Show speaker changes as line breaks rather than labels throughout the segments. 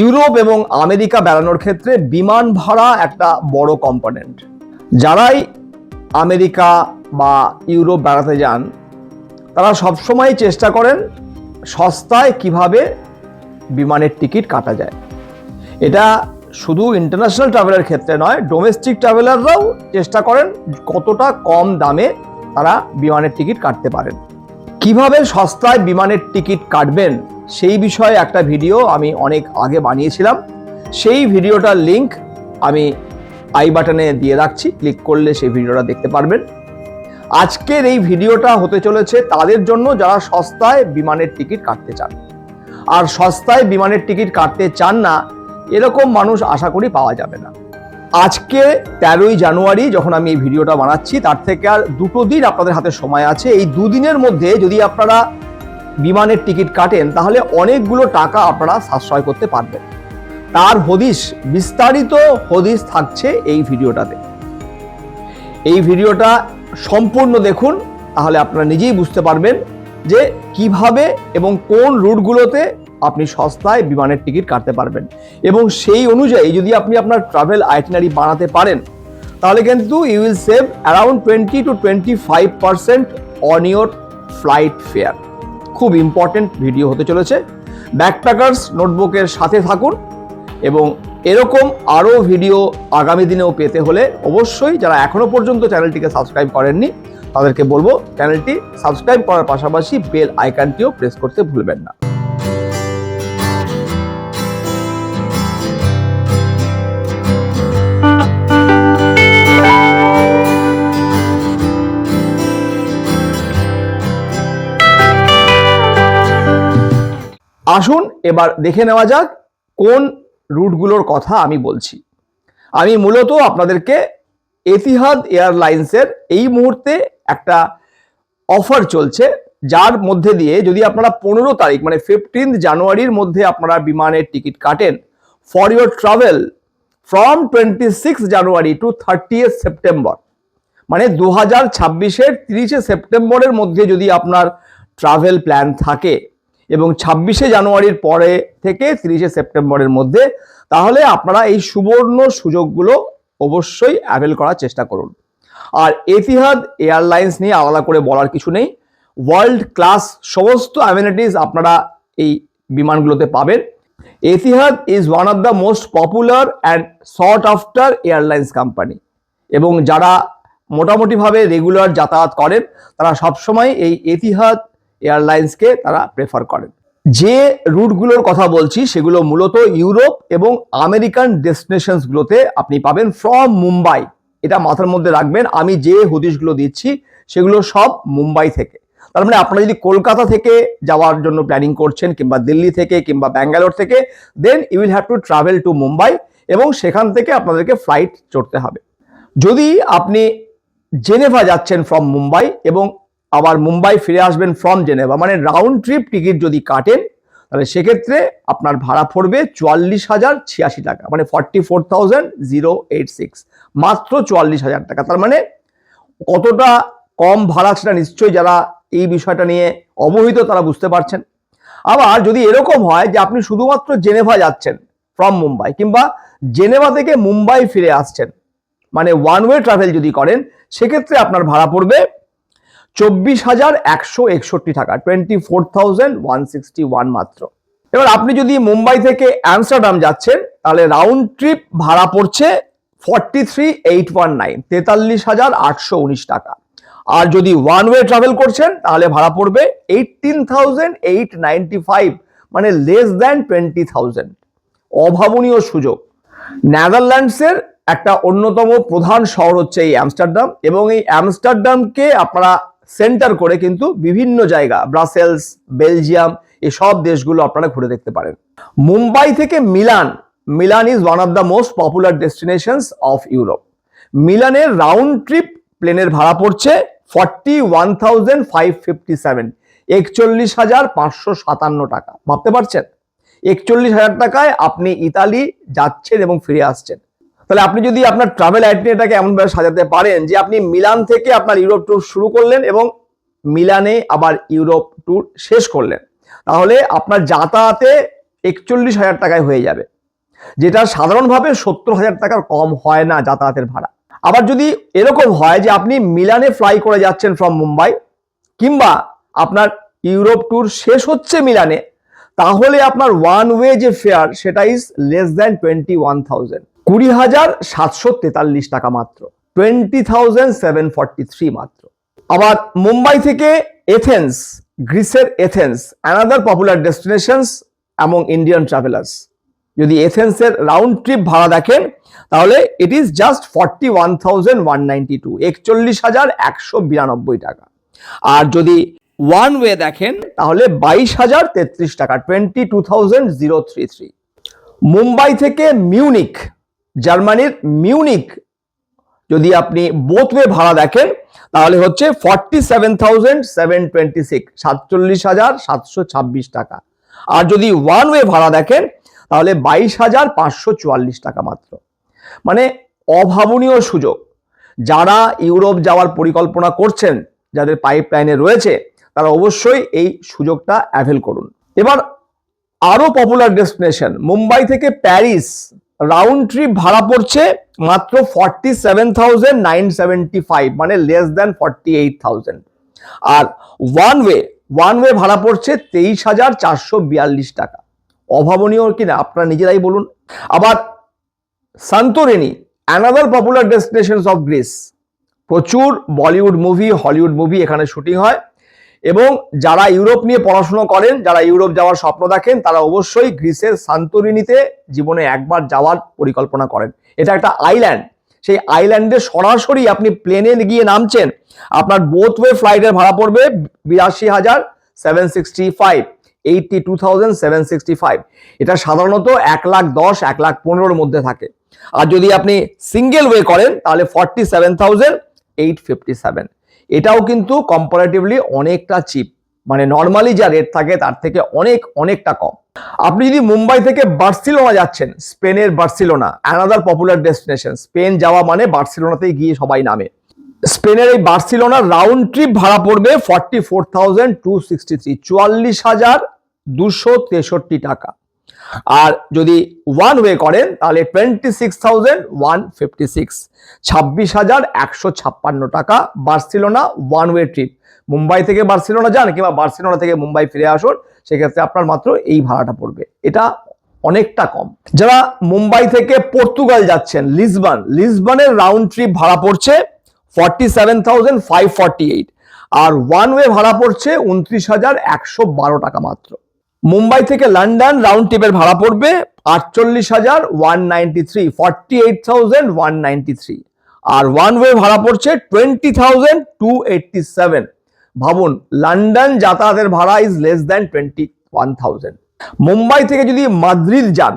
Europe এবং America বেড়ানোর ক্ষেত্রে বিমান ভাড়া একটা বড় কম্পোনেন্ট যারাই আমেরিকা বা ইউরোপ বেড়াতে যান, তারা সবসময় চেষ্টা করেন সস্তায় কীভাবে বিমানের টিকিট কাটা যায়। এটা শুধু ইন্টারন্যাশনাল ট্রাভেলের ক্ষেত্রে নয় ডোমেস্টিক ট্রাভেলাররাও চেষ্টা করেন কতটা কম দামে তারা বিমানের টিকিট কাটতে পারেন। কীভাবে সস্তায় বিমানের টিকিট কাটবেন সেই বিষয়ে একটা ভিডিও আমি অনেক আগে বানিয়েছিলাম। সেই ভিডিওটার লিংক আমি আই বাটনে দিয়ে রাখছি। ক্লিক করলে সেই ভিডিওটা দেখতে পারবেন। আজকের এই ভিডিওটা হতে চলেছে তাদের জন্য যারা সস্তায় বিমানের টিকিট কাটতে চান। আর সস্তায় বিমানের টিকিট কাটতে চান না, এরকম মানুষ আশা করি পাওয়া যাবে না। আজকে তেরোই জানুয়ারি যখন আমি এই ভিডিওটা বানাচ্ছি, তার থেকে আর দুটো দিন আপনাদের হাতে সময় আছে। এই দুদিনের মধ্যে যদি আপনারা বিমানের টিকিট কাটেন, তাহলে অনেকগুলো টাকা আপনারা সাশ্রয় করতে পারবেন। তার হদিশ, বিস্তারিত হদিশ থাকছে এই ভিডিওটাতে। এই ভিডিওটা সম্পূর্ণ দেখুন, তাহলে আপনারা নিজেই বুঝতে পারবেন যে কীভাবে এবং কোন রুটগুলোতে আপনি সস্তায় বিমানের টিকিট কাটতে পারবেন। এবং সেই অনুযায়ী যদি আপনি আপনার ট্রাভেল আইটিনারি বানাতে পারেন, তাহলে কিন্তু you will save around twenty two twenty five percent on your flight fare খুব ইম্পর্টেন্ট ভিডিও হতে চলেছে। ব্যাকপ্যাকার্স নোটবুকের সাথে থাকুন এবং এরকম আরও ভিডিও আগামী দিনেও পেতে হলে অবশ্যই যারা এখনও পর্যন্ত চ্যানেলটিকে সাবস্ক্রাইব করেননি, তাদেরকে বলব চ্যানেলটি সাবস্ক্রাইব করার পাশাপাশি বেল আইকনটিও প্রেস করতে ভুলবেন না। আসুন, এবার দেখে নেওয়া যাক কোন রুটগুলোর কথা আমি বলছি। আমি মূলত আপনাদেরকে এতিহাদ এয়ারলাইন্সের এই মুহূর্তে একটা অফার চলছে, যার মধ্যে দিয়ে যদি আপনারা পনেরো তারিখ মানে ফিফটিন্থ জানুয়ারির মধ্যে আপনারা বিমানের টিকিট কাটেন for your travel from twenty six January to thirty September মানে দু হাজার ছাব্বিশের তিরিশে সেপ্টেম্বরের মধ্যে যদি আপনার ট্রাভেল প্ল্যান থাকে। এবং ছাব্বিশে জানুয়ারির পরে থেকে তিরিশে সেপ্টেম্বরের মধ্যে, তাহলে আপনারা এই সুবর্ণ সুযোগগুলো অবশ্যই অ্যাভেল করার চেষ্টা করুন। আর এতিহাদ এয়ারলাইন্স নিয়ে আলাদা করে বলার কিছু নেই। ওয়ার্ল্ড ক্লাস সমস্ত অ্যামিনিটিস আপনারা এই বিমানগুলোতে পাবেন। Etihad is one of the most popular and sought after airlines company এবং যারা মোটামুটিভাবে রেগুলার যাতায়াত করেন, তারা সবসময় এই এতিহাদ এয়ারলাইন্সকে তারা প্রেফার করেন। যে রুটগুলোর কথা বলছি, সেগুলো মূলত ইউরোপ এবং আমেরিকান ডেস্টিনেশনসগুলোতে আপনি পাবেন ফ্রম মুম্বাই। এটা মাথার মধ্যে রাখবেন, আমি যে হদিশগুলো দিচ্ছি, সেগুলো সব মুম্বাই থেকে। তার মানে আপনারা যদি কলকাতা থেকে যাওয়ার জন্য প্ল্যানিং করছেন, কিংবা দিল্লি থেকে, কিংবা ব্যাঙ্গালোর থেকে then you will have to travel to Mumbai এবং সেখান থেকে আপনাদেরকে ফ্লাইট চড়তে হবে। যদি আপনি জেনেভা যাচ্ছেন ফ্রম মুম্বাই এবং আবার মুম্বাই ফিরে আসবেন ফ্রম জেনেভা মানে রাউন্ড ট্রিপ টিকিট যদি কাটেন, তাহলে সেক্ষেত্রে আপনার ভাড়া পড়বে চুয়াল্লিশ হাজার ছিয়াশি টাকা মানে forty four thousand zero eight six মাত্র চুয়াল্লিশ হাজার টাকা। তার মানে কতটা কম ভাড়া সেটা নিশ্চয়ই যারা এই বিষয়টা নিয়ে অবহিত, তারা বুঝতে পারছেন। আবার যদি এরকম হয় যে আপনি শুধুমাত্র জেনেভা যাচ্ছেন ফ্রম মুম্বাই, কিংবা জেনেভা থেকে মুম্বাই ফিরে আসছেন মানে ওয়ান ওয়ে ট্রাভেল যদি করেন, সেক্ষেত্রে আপনার ভাড়া পড়বে চব্বিশ হাজার একশো একষট্টি টাকা twenty four thousand one sixty one মাত্র। এবার আপনি যদি মুম্বাই থেকে অ্যামস্টারডাম যাচ্ছেন, তাহলে রাউন্ড ট্রিপ ভাড়া পড়ছে forty three eight one nine তেতাল্লিশ হাজার আটশো উনিশ টাকা। আর যদি ওয়ান ওয়ে ট্রাভেল করছেন, তাহলে ভাড়া পড়বে eighteen thousand eight ninety five মানে লেস দ্যান টোয়েন্টি থাউজেন্ড অভাবনীয় সুযোগ। নেদারল্যান্ডসের একটা অন্যতম প্রধান শহর হচ্ছে এই অ্যামস্টারডাম, এবং এই অ্যামস্টারডামকে আপনারা সেন্টার করে কিন্তু বিভিন্ন জায়গা, ব্রাসেলস, বেলজিয়াম এসব দেশগুলো আপনারা ঘুরে দেখতে পারেন। মুম্বাই থেকে Milan Milan is one of the most popular destinations of Europe মিলানের রাউন্ড ট্রিপ প্লেনের ভাড়া পড়ছে forty one thousand five fifty seven একচল্লিশ হাজার পাঁচশো সাতান্ন টাকা। ভাবতে পারছেন? একচল্লিশ হাজার টাকায় আপনি ইতালি যাচ্ছেন এবং ফিরে আসছেন। তাহলে আপনি যদি আপনার ট্রাভেল আইটিনারিটাকে এমনভাবে সাজাতে পারেন যে আপনি মিলান থেকে আপনার ইউরোপ ট্যুর শুরু করলেন এবং মিলানে আবার ইউরোপ ট্যুর শেষ করলেন। তাহলে আপনার যাতায়াতে একচল্লিশ হাজার টাকায় হয়ে যাবে। যেটা সাধারণভাবে সত্তর হাজার টাকার কম হয় না যাতায়াতের ভাড়া। আবার যদি এরকম হয় যে আপনি মিলানে ফ্লাই করে যাচ্ছেন ফ্রম মুম্বাই কিংবা আপনার ইউরোপ ট্যুর শেষ হচ্ছে মিলানে, তাহলে আপনার ওয়ান ওয়ে যে ফেয়ার সেটা is less than twenty one thousand কুড়ি হাজার সাতশো তেতাল্লিশ টাকা মাত্র twenty thousand seven forty three মাত্র। আবার মুম্বাই থেকে এথেন্স গ্রিসের এথেন্স অ্যানাদার পপুলার ডেস্টিনেশনস এবং ইন্ডিয়ান ট্রাভেলার্স যদি এথেন্সের রাউন্ড ট্রিপ ভাড়া দেখেন, তাহলে it is just forty one thousand one ninety two একচল্লিশ হাজার একশো বিরানব্বই টাকা। আর যদি ওয়ান ওয়ে দেখেন, তাহলে বাইশ হাজার তেত্রিশ টাকা twenty two thousand zero three three Mumbai থেকে মিউনিক জার্মানির মিউনিক। যদি আপনি বোথ ওয়ে ভাড়া দেখেন, তাহলে হচ্ছে forty seven thousand seven twenty six সাতচল্লিশ হাজার সাতশো ছাব্বিশ টাকা। আর যদি ওয়ান ওয়ে ভাড়া দেখেন, তাহলে বাইশ হাজার পাঁচশো চুয়াল্লিশ টাকা মাত্র। মানে অভাবনীয় সুযোগ। যারা ইউরোপ যাওয়ার পরিকল্পনা করছেন, যাদের পাইপ লাইনে রয়েছে, তারা অবশ্যই এই সুযোগটা অ্যাভেল করুন। এবার আরও পপুলার ডেস্টিনেশন মুম্বাই থেকে প্যারিস। রাউন্ড ট্রিপ ভাড়া পড়ছে মাত্র forty seven thousand nine seventy five মানে less than forty eight thousand আর ওয়ান ওয়ে ওয়ান ওয়ে ভাড়া পড়ছে তেইশ হাজার চারশো বিয়াল্লিশ টাকা। অভাবনীয় কিনা আপনারা নিজেরাই বলুন। আবার Santorini another popular destinations of Greece প্রচুর বলিউড মুভি হলিউড মুভি এখানে শুটিং হয়। এবং যারা ইউরোপ নিয়ে পড়াশুনো করেন, যারা ইউরোপ যাওয়ার স্বপ্ন দেখেন, তারা অবশ্যই গ্রিসের সান্তোরিনিতে জীবনে একবার যাওয়ার পরিকল্পনা করেন। এটা একটা আইল্যান্ড সেই আইল্যান্ডে সরাসরি আপনি প্লেনে গিয়ে নামছেন, আপনার বোথ ওয়ে ফ্লাইটের ভাড়া পড়বে বিরাশি হাজার seven sixty five eighty two thousand seven sixty five এটা সাধারণত এক লাখ দশ, এক লাখ পনেরোর মধ্যে থাকে। আর যদি আপনি সিঙ্গেল ওয়ে করেন, তাহলে forty seven thousand eight fifty seven এটাও কিন্তু কম্পারেটিভলি অনেকটা চিপ মানে নর্মালি যা রেট থাকে তার থেকে অনেক, অনেকটা কম। আপনি যদি মুম্বাই থেকে বার্সিলোনা যাচ্ছেন, স্পেনের Barcelona another popular destination Spain যাওয়া মানে বার্সিলোনাতেই গিয়ে সবাই নামে। স্পেনের এই বার্সিলোনা রাউন্ড ট্রিপ ভাড়া পড়বে forty four thousand two sixty three চুয়াল্লিশ হাজার দুশো তেষট্টি টাকা। আর যদি ওয়ান ওয়ে করেন, তাহলে twenty six thousand one fifty six ছাব্বিশ হাজার একশো ছাপ্পান্ন টাকা Barcelona one way trip Mumbai থেকে বার্সিলোনা যান কিংবা বার্সিলোনা থেকে মুম্বাই ফিরে আসুন, সেক্ষেত্রে আপনার মাত্র এই ভাড়াটা পড়বে। এটা অনেকটা কম। যারা মুম্বাই থেকে পর্তুগাল যাচ্ছেন, লিসবন, লিসবনের রাউন্ড ট্রিপ ভাড়া পড়ছে forty seven thousand five forty eight আর ওয়ান ওয়ে ভাড়া পড়ছে উনত্রিশ হাজার একশো বারো টাকা মাত্র। মুম্বাই থেকে লন্ডন রাউন্ড ট্রিপের ভাড়া পড়বে আটচল্লিশ হাজার one ninety three forty eight thousand one ninety three আর ওয়ান ওয়ে ভাড়া পড়ছে twenty thousand two eighty seven ভাবুন, লন্ডন যাতায়াতের ভাড়া is less than twenty one thousand Mumbai থেকে যদি মাদ্রিদ যান,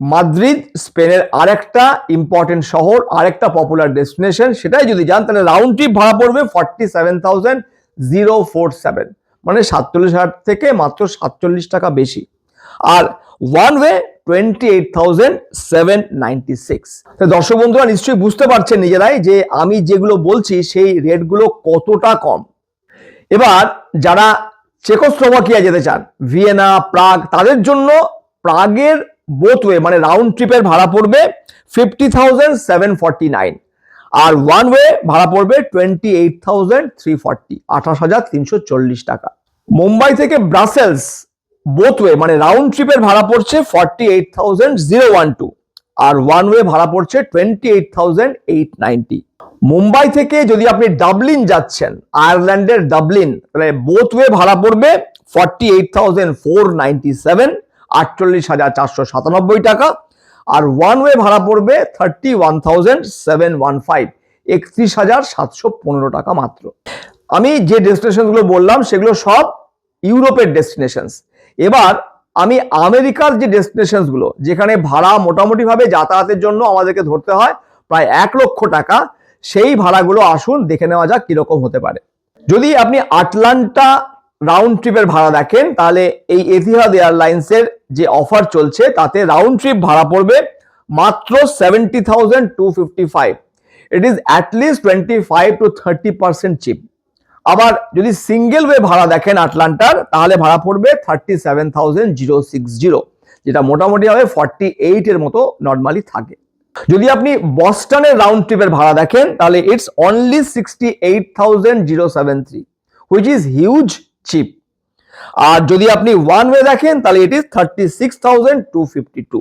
মাদ্রিদ, স্পেনের আরেকটা ইম্পর্টেন্ট শহর, আরেকটা পপুলার ডেস্টিনেশন সেটাই যদি যান, তাহলে রাউন্ড ট্রিপ ভাড়া পড়বে forty seven thousand zero four seven মানে সাতচল্লিশ হাজার থেকে মাত্র সাতচল্লিশ টাকা বেশি। আর one way twenty eight thousand seven ninety six দর্শক বন্ধুরা, নিশ্চয়ই বুঝতে পারছেন নিজেরাই যে আমি যেগুলো বলছি, সেই রেটগুলো কতটা কম। এবার যারা চেকোস্লোভাকিয়া যেতে চান, ভিয়েনা, প্রাগ, তাদের জন্য প্রাগের বোথওয়ে মানে রাউন্ড ট্রিপের ভাড়া পড়বে fifty thousand seven forty nine আর ওয়ান ওয়ে ভাড়া পড়বে twenty eight thousand three forty আঠাশ হাজার তিনশো চল্লিশ টাকা। মুম্বাই থেকে ব্রাসেলস বোথ ওয়ে মানে রাউন্ড ট্রিপের ভাড়া পড়ছে forty eight thousand zero one two আর ওয়ান ওয়ে ভাড়া পড়ছে twenty eight thousand eight ninety Mumbai থেকে যদি আপনি ডাবলিন যাচ্ছেন, আয়ারল্যান্ডের ডাবলিন, তাহলে বোথ ওয়ে ভাড়া পড়বে forty eight thousand four ninety seven আটচল্লিশ হাজার চারশো সাতানব্বই টাকা। আর ওয়ান ওয়ে ভাড়া পড়বে thirty one thousand seven one five একত্রিশ হাজার সাতশো পনেরো টাকা মাত্র। আমি যে ডেস্টিনেশনগুলো বললাম, সেগুলো সব ইউরোপের ডেস্টিনেশনস এবার আমি আমেরিকার যে ডেস্টিনেশনসগুলো, যেখানে ভাড়া মোটামুটিভাবে যাতায়াতের জন্য আমাদেরকে ধরতে হয়, প্রায় এক লক্ষ টাকা, সেই ভাড়াগুলো আসুন, দেখে নেওয়া যাক কীরকম হতে পারে। যদি আপনি আটলান্টা রাউন্ড ট্রিপের ভাড়া দেখেন, তাহলে এই এতিহাদ এয়ারলাইন্সের যে অফার চলছে, তাতে রাউন্ড ট্রিপ ভাড়া পড়বে মাত্র seventy thousand two fifty five it is at least twenty five to thirty percent cheap আবার যদি সিঙ্গেল ওয়ে ভাড়া দেখেন আটলান্টার তাহলে ভাড়া পড়বে thirty seven thousand zero six zero যেটা মোটামুটি হবে ফর্টি এইটের মতো নর্মালি থাকে। যদি আপনি বস্টনের রাউন্ড ট্রিপের ভাড়া দেখেন, তাহলে it's only sixty eight thousand zero seven three which is huge cheap. আর যদি আপনি ওয়ান ওয়ে দেখেন, তাহলে it is thirty six thousand two fifty two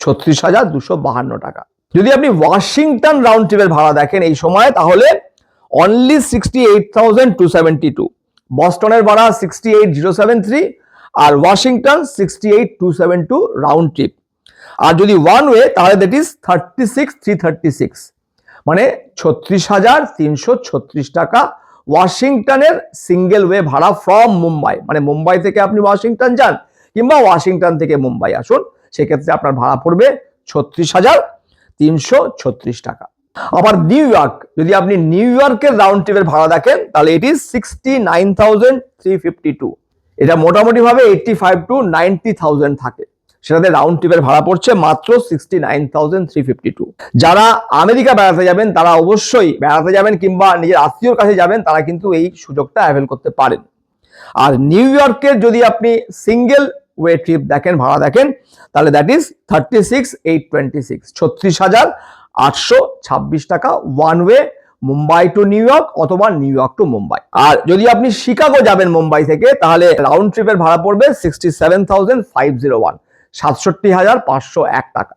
ছত্রিশ হাজার দুশো বাহান্ন টাকা। যদি আপনি ওয়াশিংটন রাউন্ড ট্রিপের ভাড়া দেখেন এই সময়, তাহলে only sixty eight thousand two seventy two বস্টনের ভাড়া sixty eight zero seven three আর Washington sixty eight two seven two round trip আর যদি ওয়ান ওয়ে তাহলে that is thirty six three thirty six মানে ছত্রিশ হাজার তিনশো ছত্রিশ টাকা ওয়াশিংটনের সিঙ্গেল ওয়ে ভাড়া ফ্রম মুম্বাই। মানে মুম্বাই থেকে আপনি ওয়াশিংটন যান কিংবা ওয়াশিংটন থেকে মুম্বাই আসুন, সেক্ষেত্রে আপনার ভাড়া পড়বে ছত্রিশ হাজার তিনশো ছত্রিশ টাকা। আবার নিউ ইয়র্ক, যদি আপনি নিউ ইয়র্কের রাউন্ড ট্রিপের ভাড়া দেখেন, তাহলে এটি sixty nine thousand three fifty two এটা মোটামুটি ভাবে eighty five to ninety thousand থাকে। সেটাতে রাউন্ড ট্রিপের ভাড়া পড়ছে মাত্র sixty nine thousand three fifty two যারা আমেরিকা বেড়াতে যাবেন, তারা অবশ্যই বেড়াতে যাবেন কিংবা নিজের আত্মীয়র কাছে যাবেন, তারা কিন্তু এই সুযোগটা অ্যাভেল করতে পারেন। আর নিউ ইয়র্কের যদি আপনি সিঙ্গেল ওয়ে ট্রিপ দেখেন, ভাড়া দেখেন, তাহলে that is thirty six eight twenty six ছত্রিশ হাজার আটশো ছাব্বিশ টাকা one way Mumbai to New York অথবা নিউ ইয়র্ক টু মুম্বাই আর যদি আপনি শিকাগো যাবেন মুম্বাই থেকে, তাহলে রাউন্ড ট্রিপের ভাড়া পড়বে sixty seven thousand five zero one সাতষট্টি হাজার পাঁচশো এক টাকা।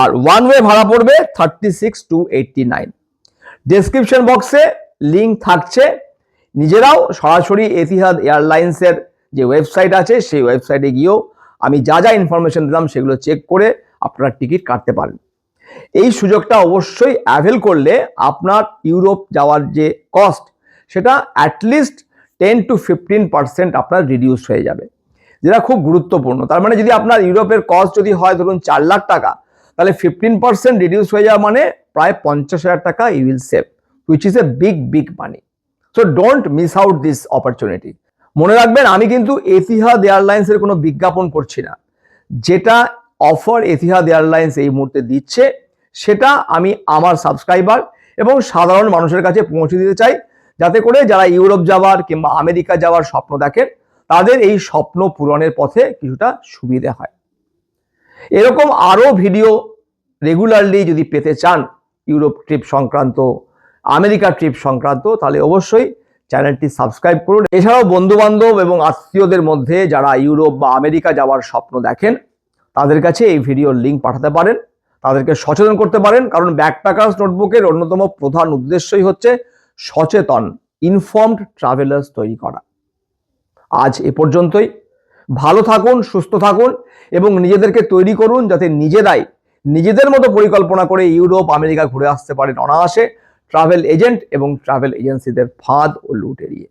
আর ওয়ান ওয়ে ভাড়া পড়বে thirty six two eighty nine description বক্সে লিঙ্ক থাকছে। নিজেরাও সরাসরি এতিহাদ এয়ারলাইন্সের যে ওয়েবসাইট আছে, সেই ওয়েবসাইটে গিয়েও আমি যা যা ইনফরমেশন দিলাম, সেগুলো চেক করে আপনারা টিকিট কাটতে পারেন। এই সুযোগটা অবশ্যই অ্যাভেল করলে আপনার ইউরোপ যাওয়ার যে কস্ট সেটা at least ten to fifteen percent আপনার রিডিউস হয়ে যাবে। যেটা খুব গুরুত্বপূর্ণ। তার মানে যদি আপনার ইউরোপের কস্ট যদি হয় ধরুন চার লাখ টাকা, তাহলে ফিফটিন পার্সেন্ট রিডিউস হয়ে যাওয়া মানে প্রায় পঞ্চাশ হাজার টাকা you will save which is a big big money so don't miss out this opportunity মনে রাখবেন, আমি কিন্তু এতিহাদ এয়ারলাইন্সের কোনো বিজ্ঞাপন করছি না। যেটা অফার এতিহাদ এয়ারলাইন্স এই মুহূর্তে দিচ্ছে, সেটা আমি আমার সাবস্ক্রাইবার এবং সাধারণ মানুষের কাছে পৌঁছে দিতে চাই। যাতে করে যারা ইউরোপ যাওয়ার কিংবা আমেরিকা যাওয়ার স্বপ্ন দেখেন তাদের এই স্বপ্ন পূরণের পথে কিছুটা সুবিধে হয়। এরকম আরও ভিডিও রেগুলারলি যদি পেতে চান ইউরোপ ট্রিপ সংক্রান্ত, আমেরিকা ট্রিপ সংক্রান্ত, তাহলে অবশ্যই চ্যানেলটি সাবস্ক্রাইব করুন। এছাড়াও বন্ধু বান্ধব এবং আত্মীয়দের মধ্যে যারা ইউরোপ বা আমেরিকা যাওয়ার স্বপ্ন দেখেন, তাদের কাছে এই ভিডিওর লিঙ্ক পাঠাতে পারেন। তাদেরকে সচেতন করতে পারেন, কারণ ব্যাকপ্যাকার্স নোটবুকের অন্যতম প্রধান উদ্দেশ্যই হচ্ছে সচেতন ইনফর্মড ট্রাভেলার্স তৈরি করা। আজ এ পর্যন্তই। ভালো থাকুন, সুস্থ থাকুন এবং নিজেদেরকে তৈরি করুন যাতে নিজেরাই নিজেদের মতো পরিকল্পনা করে ইউরোপ, আমেরিকা ঘুরে আসতে পারেন অনায়াসে। ট্রাভেল এজেন্ট এবং ট্রাভেল এজেন্সিদের ফাঁদ ও লুট এড়িয়ে।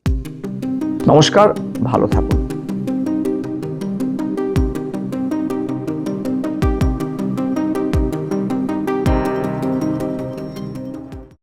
নমস্কার, ভালো থাকুন।